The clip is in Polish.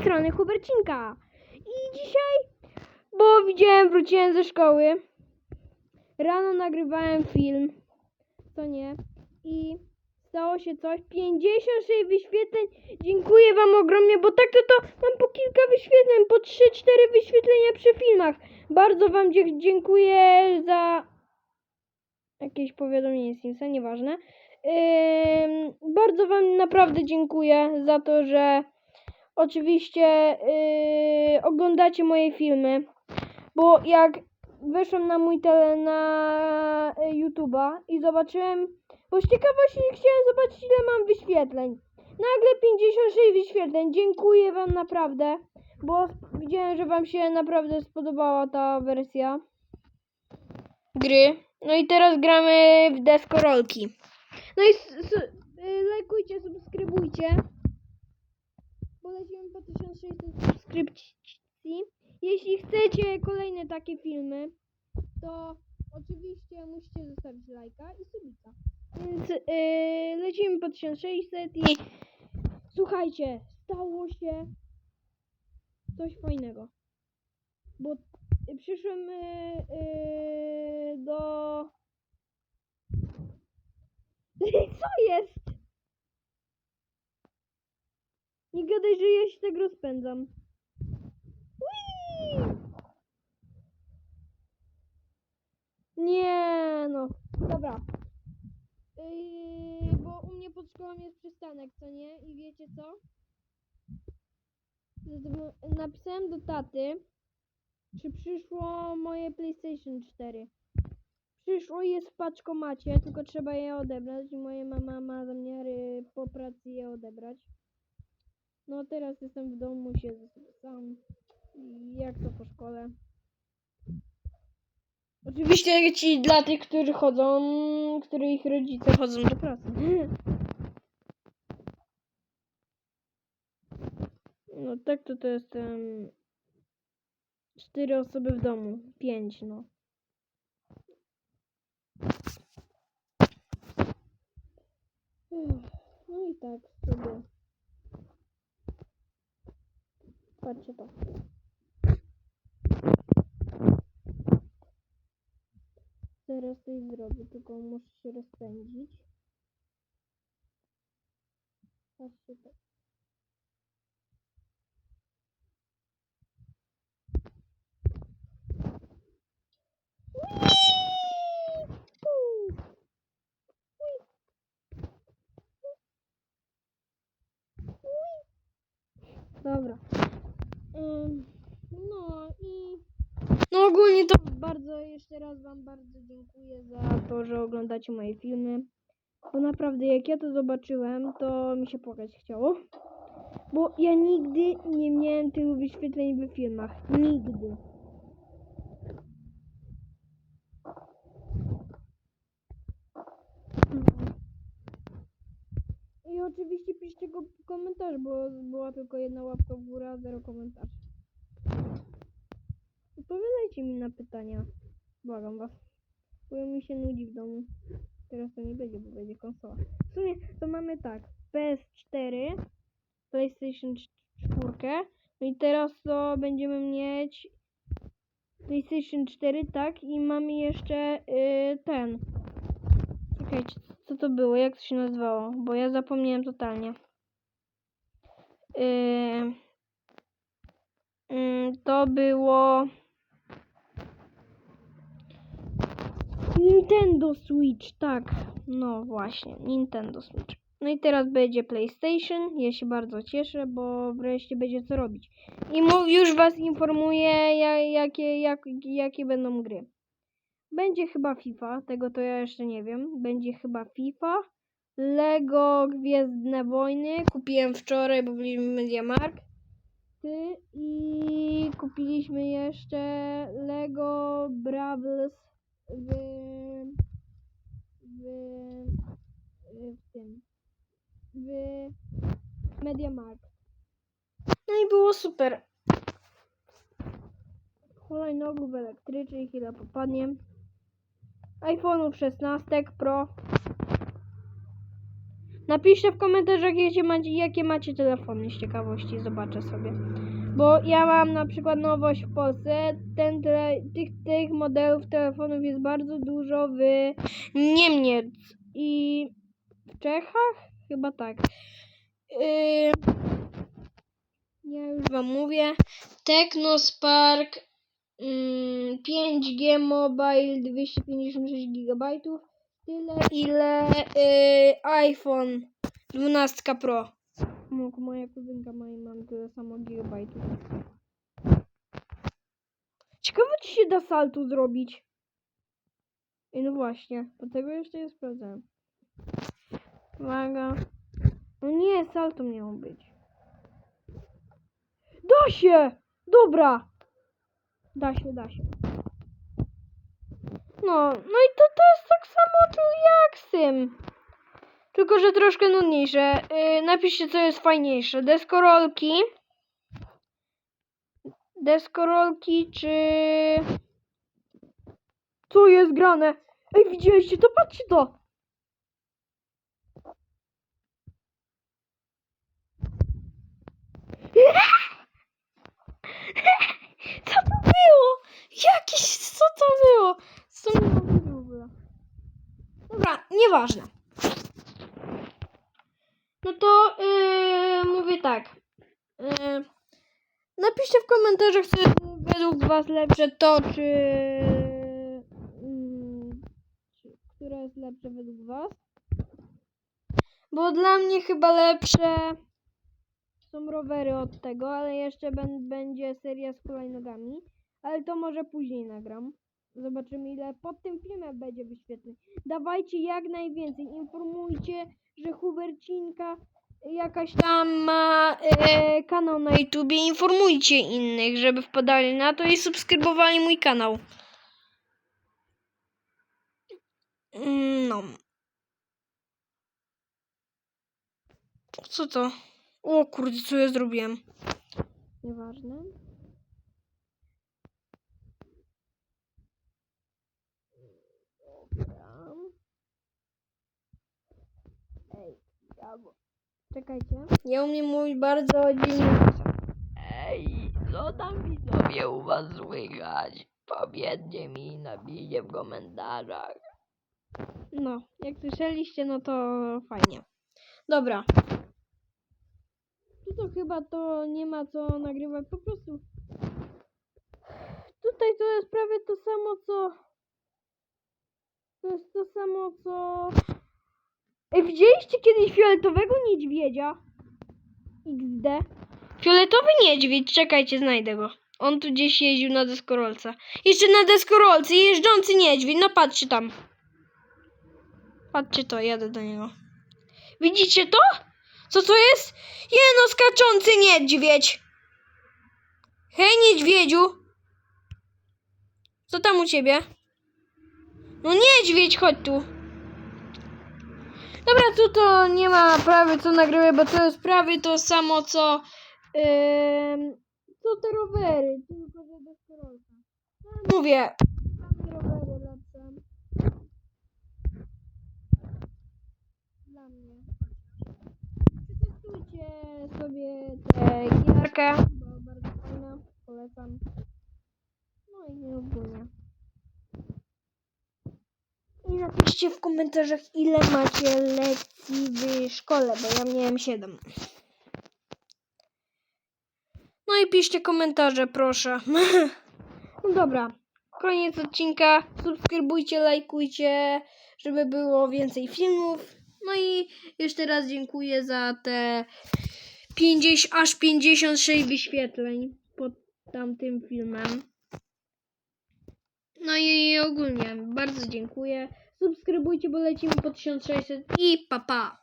strony Hubercinka. I dzisiaj, bo widziałem, wróciłem ze szkoły. Rano nagrywałem film, co nie, i stało się coś. 56 wyświetleń. Dziękuję Wam ogromnie, bo tak to, to mam po kilka wyświetleń, po 3-4 wyświetlenia przy filmach. Bardzo Wam dziękuję za jakieś powiadomienie Teamsa, nieważne. Ym, bardzo Wam naprawdę dziękuję za to, że oczywiście yy, oglądacie moje filmy, bo jak weszłem na mój tele, na y, YouTube'a i zobaczyłem, bo z ciekawości chciałem zobaczyć ile mam wyświetleń. Nagle 56 wyświetleń. Dziękuję Wam naprawdę, bo widziałem, że Wam się naprawdę spodobała ta wersja gry. No i teraz gramy w deskorolki. No i y, lajkujcie, subskrybujcie. Poleciłem po 1600 subskrypcji. Jeśli chcecie kolejne takie filmy, to oczywiście musicie zostawić lajka i subika. Więc yy, lecimy po 1600 i słuchajcie, stało się coś fajnego. Bo y, przyszłem yy, do... Co jest? Nie gadaj, że ja się tak rozpędzam. Whee! Nie no. Dobra. Yy, bo u mnie pod szkołą jest przystanek, co nie? I wiecie co? Napisałem do taty, czy przyszło moje PlayStation 4. Przyszło jest w paczkomacie, tylko trzeba je odebrać i moja mama ma zamiary po pracy je odebrać. No teraz jestem w domu, siedzę sobie sam. Jak to po szkole? Oczywiście ci dla tych, którzy chodzą, których rodzice chodzą do pracy. No tak to to jestem cztery osoby w domu. Pięć, no. No i tak sobie. Patrzcie to. Teraz coś zrobię, tylko muszę się rozpędzić. Patrzcie to. Dobra. Ym, no i. No ogólnie to bardzo jeszcze raz Wam bardzo dziękuję za to, że oglądacie moje filmy. Bo naprawdę jak ja to zobaczyłem, to mi się płakać chciało. Bo ja nigdy nie miałem tylu wyświetleń w filmach. Nigdy. I oczywiście piszcie go komentarz, bo była tylko jedna łapka w górę, zero komentarzy. Odpowiadajcie mi na pytania. Błagam was. Bo mi się nudzi w domu. Teraz to nie będzie, bo będzie konsola. W sumie to mamy tak. PS4, PlayStation 4. No i teraz to będziemy mieć PlayStation 4, tak? I mamy jeszcze yy, ten. Czekajcie, co to było? Jak to się nazywało? Bo ja zapomniałem totalnie. Yy, yy, to było. Nintendo Switch, tak. No właśnie, Nintendo Switch. No i teraz będzie PlayStation. Ja się bardzo cieszę, bo wreszcie będzie co robić. I już Was informuję, ja, jakie, jak, jakie będą gry. Będzie chyba FIFA, tego to ja jeszcze nie wiem. Będzie chyba FIFA. Lego Gwiezdne Wojny. Kupiłem wczoraj, bo byliśmy w Mediamarkt. Ty i kupiliśmy jeszcze Lego Bravels w, w, w tym w Mediamarkt. No i było super. Hulajnogów elektrycznych, ile popadnie. iPhone'ów 16 Pro. Napiszcie w komentarzach, jakie macie, jakie macie telefony z ciekawości, zobaczę sobie. Bo ja mam na przykład nowość w Polsce. Ten tych, tych modelów telefonów jest bardzo dużo w Niemiec i w Czechach? Chyba tak. Yy, ja już wam mówię. Technospark mm, 5G Mobile 256 GB. Tyle ile yy, iPhone 12 Pro. Mo- Moja kuzynka ma i mam tyle samo gigabajtów. Ciekawe czy się da salto zrobić. I no właśnie, bo tego jeszcze nie sprawdzałem. Uwaga. No nie, salto miało być. Da się! Dobra! Da się, da się. No, no i to, to jest tak samo tu jak z tym. Tylko, że troszkę nudniejsze. Yy, napiszcie, co jest fajniejsze. Deskorolki. Deskorolki, czy... Co jest grane? Ej, widzieliście to? Patrzcie to! Co to było? Jakieś, co to było? Co to było? Dobra, nieważne. No to yy, mówię tak. Yy, napiszcie w komentarzach, co jest według Was lepsze, to czy, czy które jest lepsze według Was. Bo dla mnie chyba lepsze są rowery od tego, ale jeszcze będzie seria z hulajnogami. Ale to może później nagram. Zobaczymy ile pod tym filmem będzie wyświetleń. Dawajcie jak najwięcej. Informujcie, że Hubercinka jakaś tam ma e, kanał na YouTubie. Informujcie innych, żeby wpadali na to i subskrybowali mój kanał. Mm, No. Co to? O kurde, co ja zrobiłem? Nieważne. Dobra. Ej, brawo. Czekajcie. Ja umiem mówić bardzo dziwnie. Ej, co tam widzowie u was słychać? Powiedzcie mi, napiszcie w komentarzach. No, jak słyszeliście, no to fajnie. Dobra. Tu to chyba to nie ma co nagrywać, po prostu. Tutaj to jest prawie to samo co. To jest to samo co. Ej, widzieliście kiedyś fioletowego niedźwiedzia? XD. Fioletowy niedźwiedź, czekajcie, znajdę go. On tu gdzieś jeździł na deskorolce. Jeszcze na deskorolce, jeżdżący niedźwiedź, no patrzcie tam. Patrzcie to, jadę do niego. Widzicie to? Co to jest? Jeno skaczący niedźwiedź. Hej niedźwiedziu. Co tam u ciebie? No niedźwiedź, chodź tu. Dobra, tu to nie ma prawie co nagrywać, bo to jest prawie to samo co ym, co te rowery, tylko że bez korolka. Mówię, dla mnie rowery lepsze. Dla mnie. Przetestujcie sobie tę gierkę, bo bardzo fajna, polecam. No i ogólnie. I napiszcie w komentarzach, ile macie lekcji w szkole, bo ja miałem 7. No i piszcie komentarze, proszę. No dobra, koniec odcinka. Subskrybujcie, lajkujcie, żeby było więcej filmów. No i jeszcze raz dziękuję za te 50, aż 56 wyświetleń pod tamtym filmem. No i ogólnie bardzo dziękuję. Subskrybujcie, bo lecimy po 1600 i pa pa!